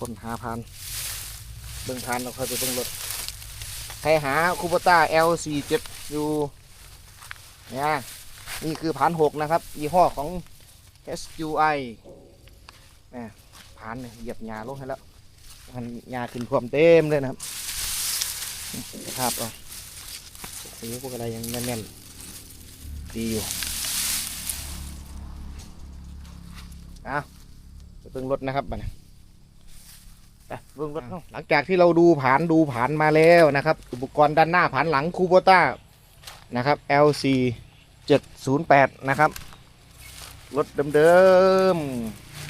คนหาพันเบิ่งพันเราค่อยไปเบิ่งรถใครหาคูปต้า L47 อยู่เนี่ยนี่คือพันหกนะครับยี่ห้อของ SUI เนี่ยพันเหยียบหญ้าลงให้แล้วมันหญ้าขึ้นท่วมเต็มเลยนะครับภาพเอาสีพวกอะไรยังแน่นๆดีอยู่เอาไปเบิ่งรถนะครับบัดนี้ ไปเบิ่งรถเนาะหลังจากที่เราดูผานดูผานมาแล้วนะครับ อุปกรณ์ด้านหน้าผานหลังคูโบต้านะครับ LC 708 นะครับรถเดิม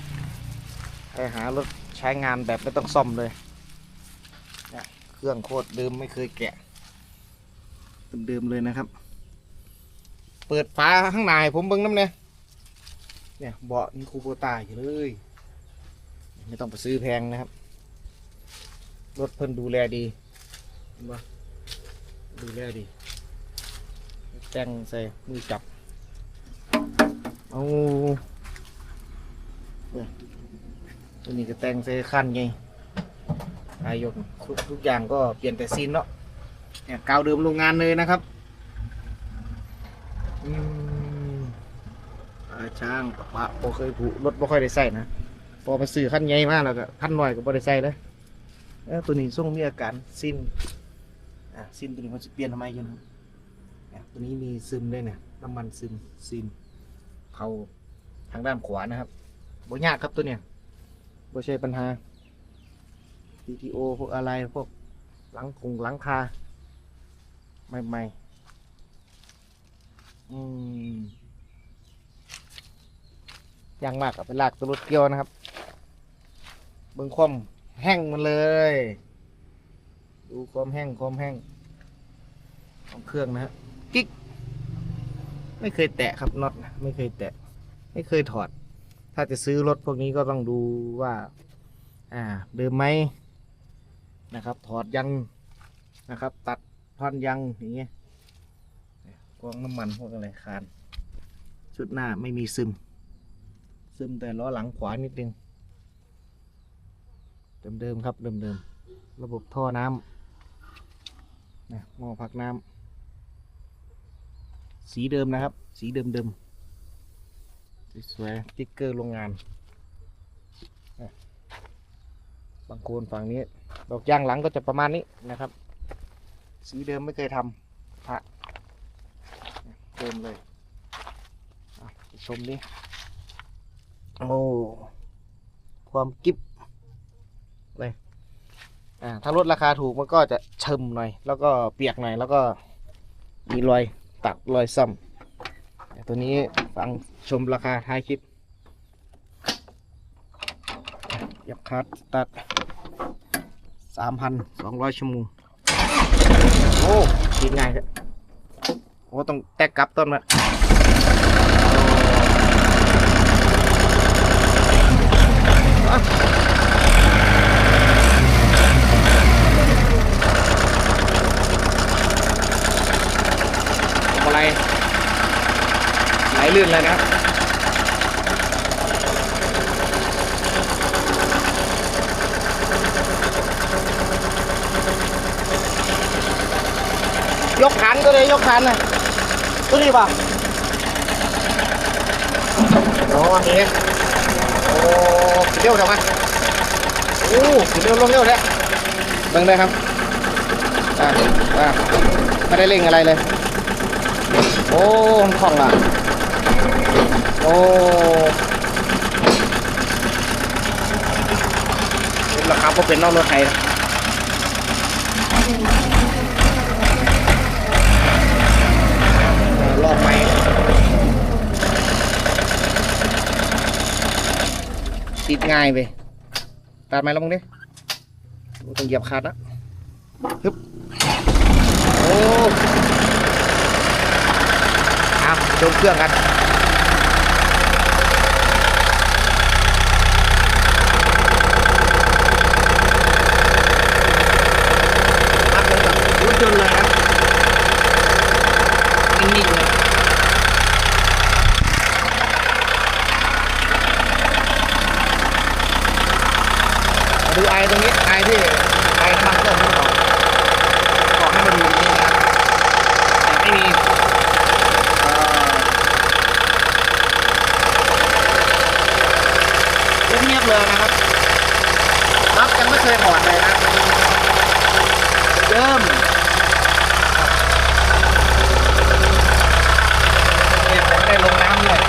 ๆไปหารถใช้งานแบบไม่ต้องซ่อมเลยเนี่ยเครื่องโคตรเดิมไม่เคยแกะเดิมๆเลยนะครับ เปิดฝาข้างในให้ผมเบิ้งน้ำเนี่ยเนี่ยเบาะนี่คูโบต้าอยู่เลย ไม่ต้องไปซื้อแพงนะครับ รถเพิ่นดูแลดีเห็นปะดูแลดี แต่งใส่มือจับ เอาเนี่ยตัวนี้ก็แต่งใส่คันไงอายกทุกทุกอย่างก็เปลี่ยนแต่ซีนเนาะเนี่ยกาวเดิมโรงงานเลยนะครับอืมช่างปะบ่เคยผูรถบ่ค่อยได้ใส่นะ พอมาซื้อคันใหญ่มากแล้วก็คันหน้อยก็บ่ได้ใส่เลยเอ้อ ตัวนี้ส่งมีอาการซินอะซินตัวนี้มันจะเปลี่ยนทำไมยู่นะตัวนี้มีซึมด้วยเนี่ยน้ำมันซึมซินเผาทางด้านขวานะครับบ่ยากครับตัวเนี้ยบ่ใช่ปัญหา PTO พวกอะไรพวกหลังคงหลังคาใหม่ๆอืมอยังมากกับเป็นลากตัวรถเกี่ยวนะครับ เบิ่งความ แห้งมันเลย ดูความแห้งความแห้งของเครื่องนะฮะกิ๊ก ไม่เคยแตะครับน็อตนะไม่เคยแตะ ไม่เคยถอด ถ้าจะซื้อรถพวกนี้ก็ต้องดูว่า อ่า เดิมไหมนะครับ ถอดยังนะครับ ตัดท่อนยังอย่างเงี้ยกองน้ำมันพวกอะไรคาน ชุดหน้าไม่มีซึม ซึมแต่ล้อหลังขวานิดนึง เดิมๆครับเดิมๆระบบท่อน้ำนะหม้อพักน้ำสีเดิมนะครับ สีเดิมๆสวยๆติ๊กเกอร์โรงงานอะบางโคนฝั่งนี้ดอกยางหลังก็จะประมาณนี้นะครับ สีเดิมไม่เคยทำพระเดิมเลยชมดิโอ้ความกิ๊บ เลยอ่าถ้าลดราคาถูกมันก็จะเชิมหน่อย แล้วก็เปียกหน่อย แล้วก็มีรอยตัดรอยซ่อมตัวนี้ฟังชมราคาท้ายคลิปยับคัดตัดสามพันสองร้อยชั่วโมงโอ้คิดง่ายครับโอ้ต้องแตกกลับต้นมาอะทำอะไรไห ลื่นเลยนะยกขันก็เลยยกขันนะตัวนี้ป่ะโอ้เฮ้โอ้เร็วจังวะโอ้เร็วลงเร็วเลยเบิ่งได้ครับอ่าอ่าไม่ได้เร่งอะไรเลย โอ้มันคล่องอะ โอ้ราคาพอเป็นนอกรถไทยนะรอบไม้ติดง่ายไปตัดไม้แล้วมึงดิต้องเหยียบขาดนะฮึบโอ้เอาดูเครื่องกันอัพเลยกับรถ ยนต์เลยครับนิ่งๆเลยโมาดูไอตรงนี้ไอที่ไอน้ำมันเครื่องมันออกออกให้มันอยู่ตรงนี้นะครับแต่ไม่มีเอ่อเงียบๆเลยนะครับรับยังไม่เคยถอดเลยนะเดิมเนี่ยผมได้ลงน้ำเลย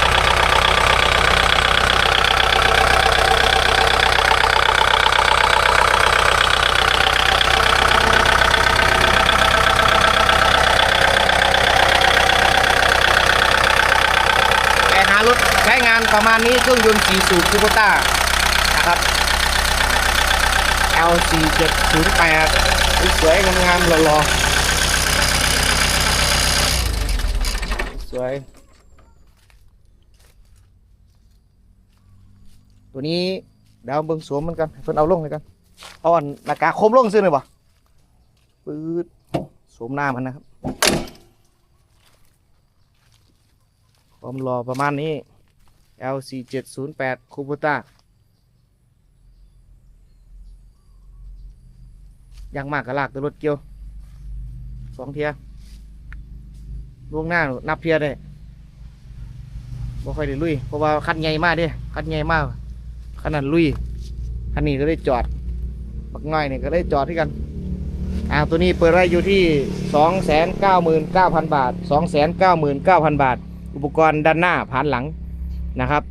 แกหารถใช้งานประมาณนี้เครื่องยนต์4สูบคูโบต้านะครับ L4708 สวยงามๆหล่อๆสวย ตัวนี้เดาวเบิ่งสวมเหมือนกันเพิ่นเอาลงเลยกันเอาอันหน้ากากคมลงซื้อหน่อยบ่ปื๊ดสวมหน้ามันนะครับ ความรอประมาณนี้ L4708 คูบูต้ายังมากกระลากตัวรถเกี่ยวสองเทียล่วงหน้านับเทียได้บ่ค่อยได้ลุย เพราะว่าคันใหญ่มากเด้คันใหญ่มากขนาดลุยคันนี้ก็ได้จอดบักง่อยเนี่ยก็ได้จอดที่กันอ่าตัวนี้เปิดไว้อยู่ที่ 299,000 บาท 299,000 บาทอุ ปกรณ์ด้านหน้าผ่านหลังนะครับ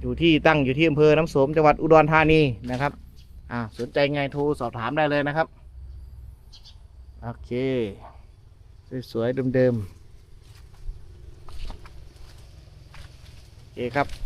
อยู่ที่ตั้งอยู่ที่อำเภอน้ำสมจังหวัดอุดรธานีนะครับอ่าสนใจไงโทรสอบถามได้เลยนะครับ โอเค สวยๆเดิมๆโอเคครับ